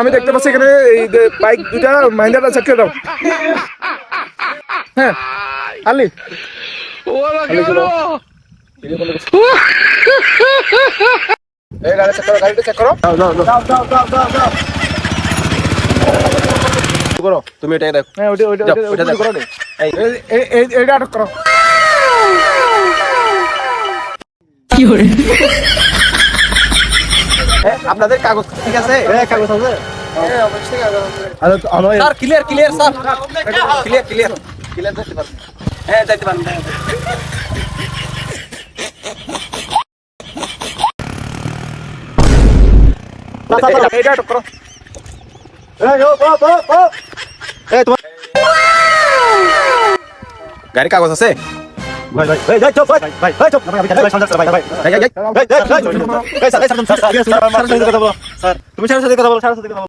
আমি দেখতে পাচ্ছি এখানে এই বাইক দুটা মাহিন্দ্রাটা চেক করে দাও। হ্যাঁ আলি। এই গাড়ি চেক করো গাড়িটা চেক করো। করো তুমি এটাই দেখো। হ্যাঁ। করো এই আটক করো। এ, আপনাদের কাগজ ঠিক আছে হ্যাঁ কাগজ আছে হ্যাঁ অবশ্যই কাগজ আছে আরে তো আমার sir clear clear sir clear clear clear দেখতে পারেন হ্যাঁ দেখতে পারেন এইটা আটক করো গাড়ি কাগজ আছে তুমি স্যারের সাথে কথা বলো স্যার তুমি স্যারের সাথে কথা বলো স্যারের সাথে কথা বলো